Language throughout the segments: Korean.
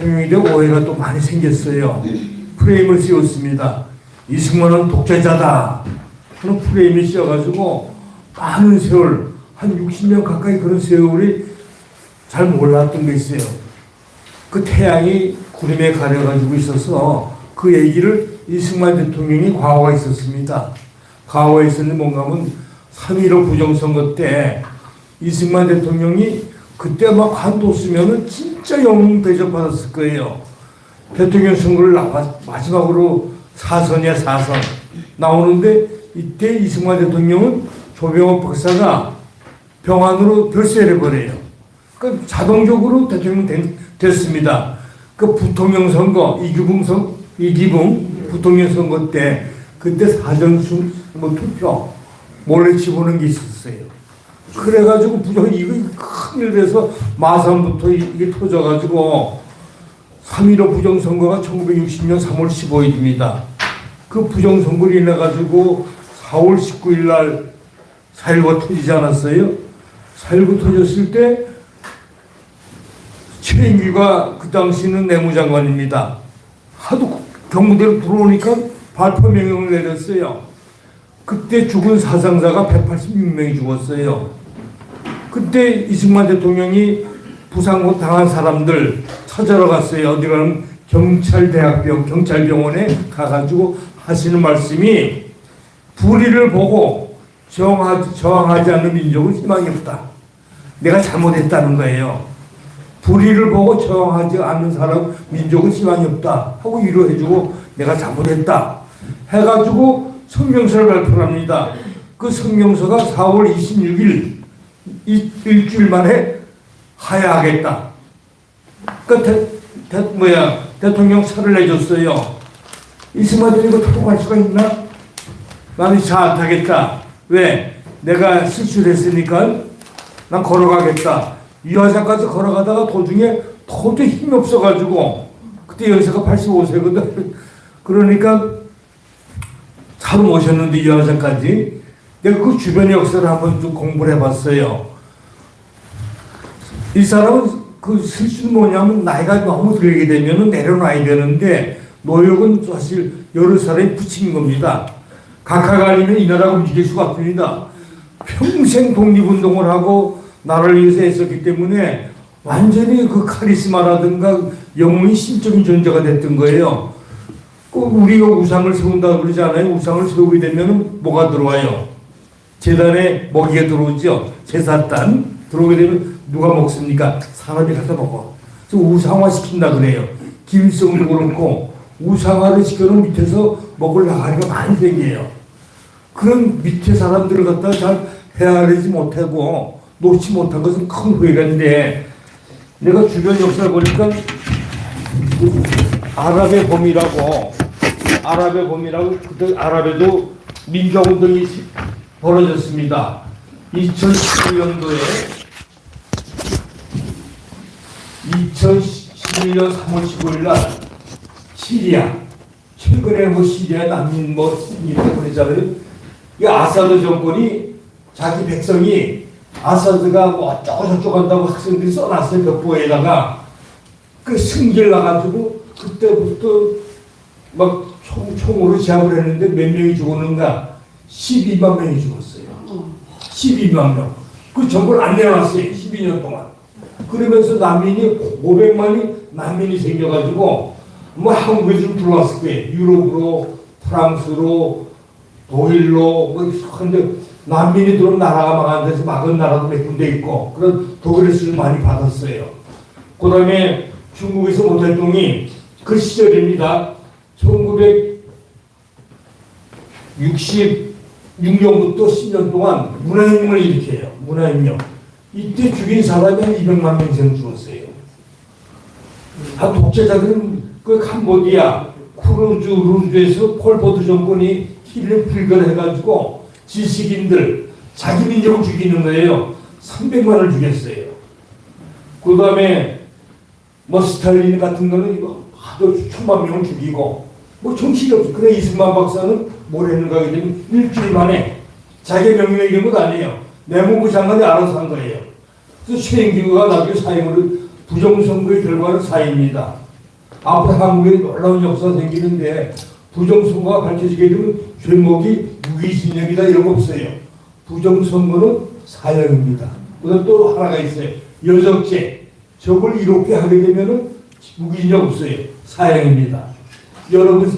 대한 오해가 또 많이 생겼어요. 프레임을 씌웠습니다. 이승만은 독재자다. 그런 프레임이 씌워가지고 많은 세월, 한 60년 가까이 그런 세월이 잘 몰랐던 게 있어요. 그 태양이 구름에 가려가지고 있어서 그 얘기를 이승만 대통령이 과거가 있었습니다. 과거에 있었는 뭔가 하면 3.15 부정선거 때 이승만 대통령이 그때 막 한도 쓰면은 진짜 영웅 대접받았을 거예요. 대통령 선거를 나와 마지막으로 사선이야 사선 나오는데 이때 이승만 대통령은 조병호 박사가 병안으로 별세를 버려요. 그 자동적으로 대통령 된, 됐습니다. 그 부통령 선거 이기붕 선 이기붕 부통령 선거 때 그때 사전수 뭐 투표 몰래 치보는 게 있었어요. 그래가지고 부정 이거 큰일 돼서 마산부터 이- 이게 터져가지고 3.15 부정선거가 1960년 3월 15일입니다. 그 부정선거로 인해가지고 4월 19일 날 4.19가 터지지 않았어요? 4.19 터졌을 때 최인규가 그 당시는 내무장관입니다. 하도 경무대로 들어오니까 발표 명령을 내렸어요. 그때 죽은 사상자가 186명이 죽었어요. 그때 이승만 대통령이 부상 당한 사람들 찾아러 갔어요. 어디 가면 경찰대학병 경찰병원에 가가지고 하시는 말씀이 불의를 보고 저항하지, 저항하지 않는 민족은 희망이 없다. 내가 잘못했다는 거예요. 불의를 보고 저항하지 않는 사람 민족은 희망이 없다 하고 위로해주고 내가 잘못했다 해가지고 성명서를 발표합니다. 그 성명서가 4월 26일 이, 일주일 만에 하야하겠다. 그 대, 대, 뭐야 대통령 차를 내줬어요. 이승만들 이거 토할 수가 있나? 나는 차 안 타겠다. 왜? 내가 실수를 했으니까 난 걸어가겠다. 유화산까지 걸어가다가 도중에 도저히 힘이 없어가지고 그때 연세가 85세거든. 그러니까 차로 모셨는데 유화산까지 내가 그 주변의 역사를 한번 좀 공부를 해봤어요. 이 사람은 그 실수는 뭐냐면 나이가 너무 들게 되면 내려놔야 되는데 노역은 사실 여러 사람이 붙인 겁니다. 각하가 아니면 이 나라가 움직일 수가 없습니다. 평생 독립운동을 하고 나라를 위해서 했었기 때문에 완전히 그 카리스마라든가 영웅이 신적인 존재가 됐던 거예요. 꼭 우리가 우상을 세운다 그러지 않아요? 우상을 세우게 되면 뭐가 들어와요? 재단에 먹이가 들어오죠. 제사단 들어오게 되면 누가 먹습니까? 사람이 갖다 먹어. 그래서 우상화 시킨다 그래요. 김성도 그렇고 우상화를 시켜놓은 밑에서 먹을 나가리가 많이 생겨요. 그런 밑에 사람들을 갖다 잘 헤아리지 못하고 놓지 못한 것은 큰 후회가인데 내가 주변 역사를 보니까 그 아랍의 봄이라고 아랍의 봄이라고 그때 아랍에도 민주운동이 벌어졌습니다. 2011년도에 2011년 3월 15일 날 시리아 최근에 뭐 시리아 난민 뭐 이렇게 보내잖아요. 이 아사드 정권이 자기 백성이 아사드가 뭐 어쩌고 저쩌고 한다고 학생들이 써놨어요 벽보에다가 그 승질 나가지고 그때부터 막 총, 총으로 제압을 했는데 몇 명이 죽었는가 12만 명이 죽었어요 12만 명. 그 정보를 안 내놨어요. 12년 동안. 그러면서 난민이 500만이 난민이 생겨가지고 뭐 한국에 좀 들어왔을 거예요. 유럽으로, 프랑스로, 독일로, 뭐 근데 난민이 들어온 나라가 막 안 돼서 막은 나라도 몇 군데 있고 그런 독일에서 좀 많이 받았어요. 그 다음에 중국에서 모 대통령이 그 시절입니다. 1960 6년부터 10년 동안 문화혁명을 일으켜요. 문화혁명. 이때 죽인 사람이 한 200만 명 이상 죽었어요. 아, 독재자들은 그 캄보디아, 쿠르주, 루주에서 폴포트 정권이 힐링 필거해가지고 지식인들, 자기 민족을 죽이는 거예요. 300만을 죽였어요. 그 다음에 뭐 스탈린 같은 거는 이거 하도 천만 명을 죽이고 뭐 정신이 없어. 그래 이승만 박사는 뭘 했는가 하게 되면 일주일 만에 자기 명령에 이런 것 아니에요. 내무부 장관이 알아서 한 거예요. 그래서 최인규가 나중에 사임으로 부정선거의 결과는 사임입니다. 앞으로 한국에 놀라운 역사가 생기는데 부정선거가 밝혀지게 되면 죄목이 무기징역이다 이런 거 없어요. 부정선거는 사형입니다. 그다음 또 하나가 있어요. 여적죄. 저걸 이렇게 하게 되면은 무기징역 없어요. 사형입니다. 여러분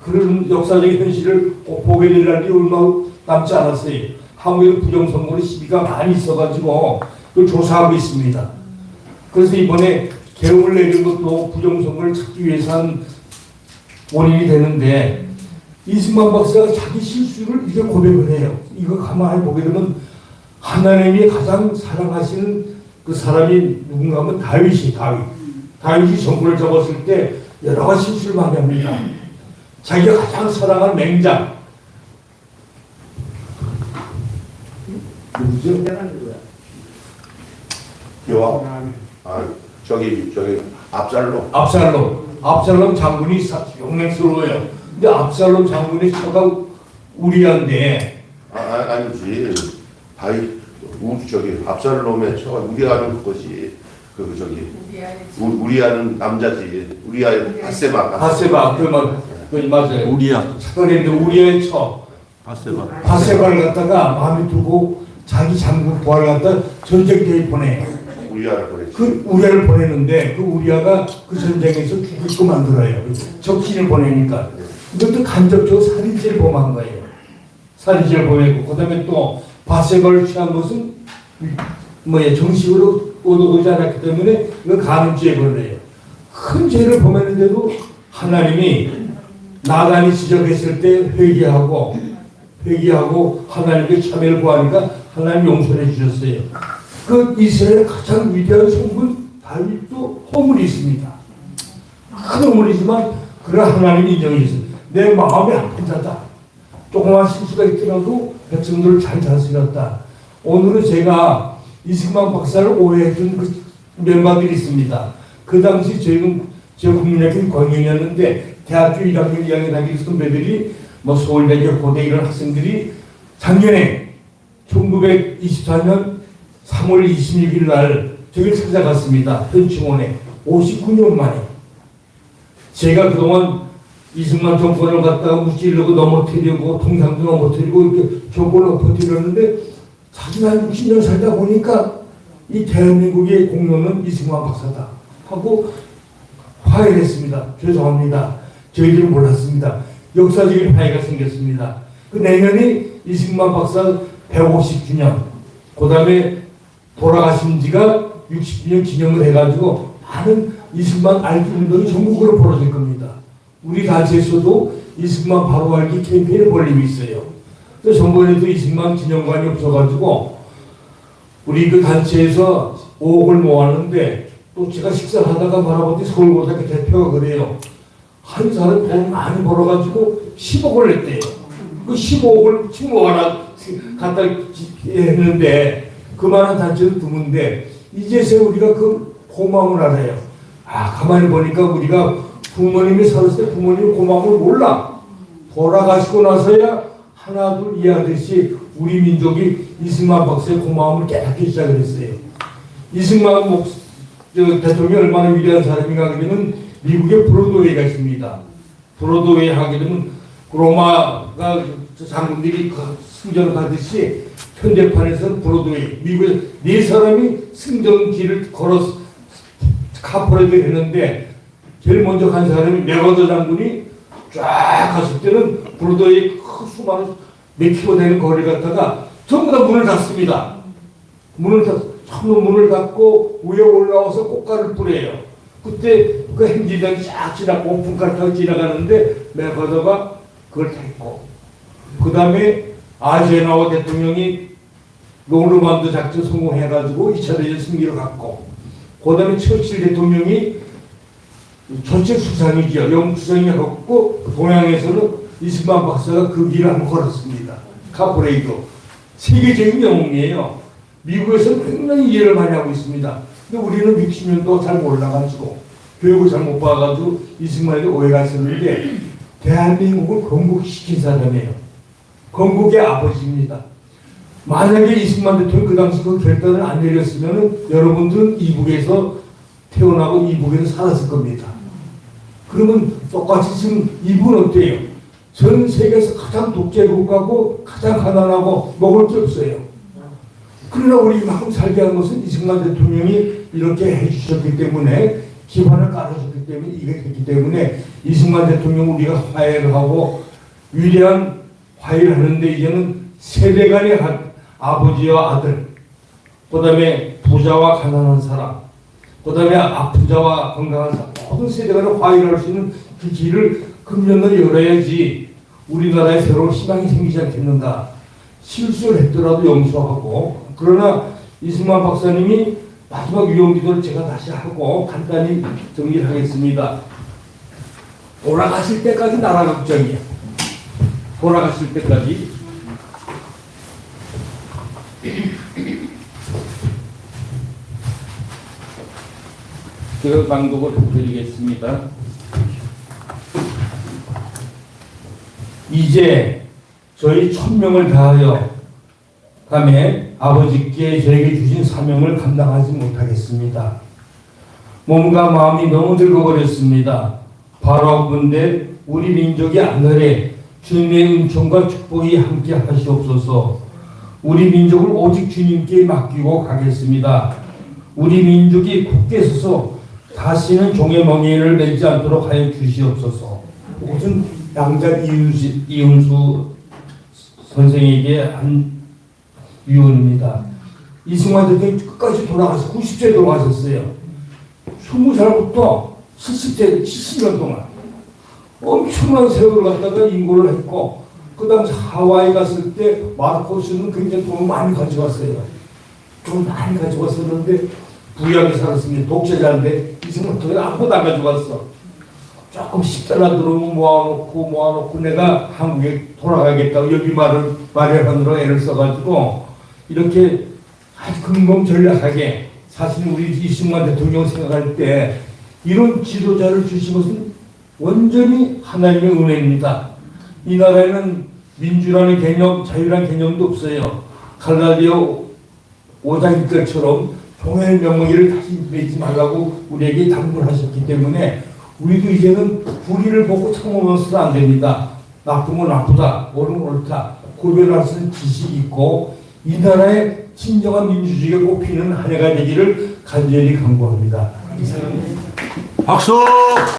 그런 역사적인 현실을 꼭 보게 될 날이 얼마 남지 않았어요. 한국에 부정선거로 시비가 많이 있어가지고 그걸 조사하고 있습니다. 그래서 이번에 계엄을 내린 것도 부정선거를 찾기 위해서 한 원인이 되는데 이승만 박사가 자기 실수를 이제 고백을 해요. 이거 가만히 보게 되면 하나님이 가장 사랑하시는 그 사람이 누군가 하면 다윗이 다윗. 다윗이 정권을 잡았을 때 여러 가지 실수를 많이 합니다. 자기가 가장 사랑하는 맹장 누구죠? 요압 아 저기 저기 압살롬 압살롬. 압살롬 장군이 사- 용맹스러워요. 근데 압살롬 장군의 처가 우리한데 아, 아 아니지 다윗 우 저기 압살롬의 처가 우리 아는 것이 그 저기 우, 우리 아는 남자지 우리아의 바세바 바세바 그막 그 맞아요. 우리야. 그런데 우리의 처 바세바. 바세바를 갖다가 마음에 두고 자기 장군 부하를 갖다 전쟁터에 보내. 우리아를 보냈지 그 우리아를 보내는데 그 우리아가 그 전쟁에서 죽게끔 만들어요. 적신을 보내니까 이것도 간접적으로 살인죄를 범한 거예요. 살인죄를 범했고 그다음에 또 바세바를 취한 것은 뭐야 정식으로 얻어오지 않았기 때문에 이거 간음죄에 걸려요. 큰 죄를 범했는데도 하나님이 나단이 지적했을 때 회개하고 회개하고 하나님께 참여를 구하니까 하나님 용서해 주셨어요. 그 이스라엘의 가장 위대한 성분 다윗도 허물이 있습니다. 큰 허물이지만 그런 하나님이 인정해 주세요. 내 마음이 아픈 자다. 조그만 실수가 있더라도 백성들을 잘 다스렸다. 오늘은 제가 이승만 박사를 오해했던 그 멤버들이 있습니다. 그 당시 저희는 제 국민학교 권위였는데 대학교 1학년, 2학년 다니는 선배들이 뭐 서울대교 고대 이런 학생들이 작년에 1924년 3월 26일 날 저를 찾아갔습니다. 현충원에 59년 만에 제가 그동안 이승만 정권을 갖다가 무찌르고 넘어뜨리고 통상도 넘어뜨리고 이렇게 정권을 버티려는데 한 60년 살다 보니까 이 대한민국의 공로는 이승만 박사다 하고 화해를 했습니다. 죄송합니다. 저희들은 몰랐습니다. 역사적인 화해가 생겼습니다. 그 내년이 이승만 박사 150주년, 그 다음에 돌아가신 지가 60주년 기념을 해가지고 많은 이승만 알기 운동이 전국으로 벌어질 겁니다. 우리 단체에서도 이승만 바로 알기 캠페인을 벌리고 있어요. 그래서 전번에도 이승만 기념관이 없어가지고 우리 그 단체에서 5억을 모았는데 또 제가 식사를 하다가 바라보니 서울고등학교 대표가 그래요. 한 사람 돈 많이 벌어가지고 10억을 냈대요. 그 15억을 친구 하나 갖다 했는데 그만한 단체도 드문데 이제서 우리가 그 고마움을 알아요. 아 가만히 보니까 우리가 부모님이 살았을 때 부모님 고마움을 몰라. 돌아가시고 나서야 하나 둘 이해하듯이 우리 민족이 이승만 박사의 고마움을 깨닫기 시작을 했어요. 이승만 목, 저, 대통령이 얼마나 위대한 사람인가 그러면 미국에 브로드웨이가 있습니다. 브로드웨이 하게 되면 로마가 저 장군들이 그 승전을 가듯이 현대판에서 브로드웨이 미국에 네 사람이 승전길을 걸어서 카포레이드 했는데 제일 먼저 간 사람이 메거더 장군이 쫙 갔을 때는 브로드웨이 큰 수많은 몇 킬로 되는 거리를 갔다가 전부 다 문을 닫습니다. 문을 닫, 처음 문을 닫고 위에 올라와서 꽃가루를 뿌려요. 그때 그 행진장이 쫙 지나고 오픈카를 타고 지나가는데 메거더가 그걸 됐고 그 다음에 아제나와 대통령이 노르만드 작전 성공해가지고 2차 대전 승리를 갔고 그 다음에 처칠 대통령이 전체 수상이죠. 영국 수상이 갔고 동양에서는 이승만 박사가 그 길을 한번 걸었습니다. 카포레이드. 세계적인 영웅이에요. 미국에서는 굉장히 이해를 많이 하고 있습니다. 근데 우리는 60년도 잘 몰라가지고 교육을 잘 못 봐가지고 이승만에게 오해가 있었는데 대한민국을 건국시킨 사람이에요. 건국의 아버지입니다. 만약에 이승만 대통령 그 당시 그 결단을 안 내렸으면 여러분들은 이북에서 태어나고 이북에서 살았을 겁니다. 그러면 똑같이 지금 이분 어때요? 전 세계에서 가장 독재 국가고 가장 가난하고 먹을 게 없어요. 그러나 우리 마음 살게 한 것은 이승만 대통령이 이렇게 해주셨기 때문에 기반을 깔아줬기 때문에 이게 됐기 때문에 이승만 대통령 우리가 화해를 하고 위대한 화해를 하는데 이제는 세대 간의 하- 아버지와 아들 그 다음에 부자와 가난한 사람 그 다음에 아픈 자와 건강한 사람 모든 세대 간의 화해를 할 수 있는 그 길을 금년을 열어야지 우리나라에 새로운 희망이 생기지 않겠는가 실수를 했더라도 용서하고 그러나 이승만 박사님이 마지막 유언기도를 제가 다시 하고 간단히 정리를 하겠습니다. 돌아가실 때까지 나라 걱정이야. 돌아가실 때까지. 제가 방법을 드리겠습니다. 이제 저희 천명을 다하여 감에 아버지께 저에게 주신 사명을 감당하지 못하겠습니다. 몸과 마음이 너무 늙어버렸습니다. 바로 군데 우리 민족이 안날에 주님의 은총과 축복이 함께 하시옵소서. 우리 민족을 오직 주님께 맡기고 가겠습니다. 우리 민족이 굳게 서서 다시는 종의 멍에를 맺지 않도록 하여 주시옵소서. 무슨 양자 이윤수, 이윤수 선생에게 한 유언입니다. 이승만 대통령이 끝까지 돌아가서 90세 돌아가셨어요. 20살부터 70세, 70년 동안 엄청난 세월을 갖다가 인고를 했고 그 당시 하와이 갔을 때 마르코스는 굉장히 돈을 많이 가져갔어요. 돈 많이 가져갔었는데 부유하게 살았습니다. 독재자인데 이승만 대통령이 아무것도 안 가져갔어. 조금 식사나 들어오면 모아놓고 모아놓고 내가 한국에 돌아가겠다고 여기 말을 마련하느라 애를 써가지고 이렇게 아주 근검 전략하게 사실 우리 이승만 대통령 생각할 때 이런 지도자를 주신 것은 완전히 하나님의 은혜입니다. 이 나라에는 민주라는 개념, 자유라는 개념도 없어요. 갈라디오 5장 1절처럼 종의 명령을 다시 맺지 말라고 우리에게 당부하셨기 때문에 우리도 이제는 불의를 보고 참으면서도 안 됩니다. 나쁘면 나쁘다, 옳으면 옳다, 구별할 수 있는 지식이 있고 이 나라의 진정한 민주주의가 꽃피는 한 해가 되기를 간절히 간구합니다. 이상입니다. 박수!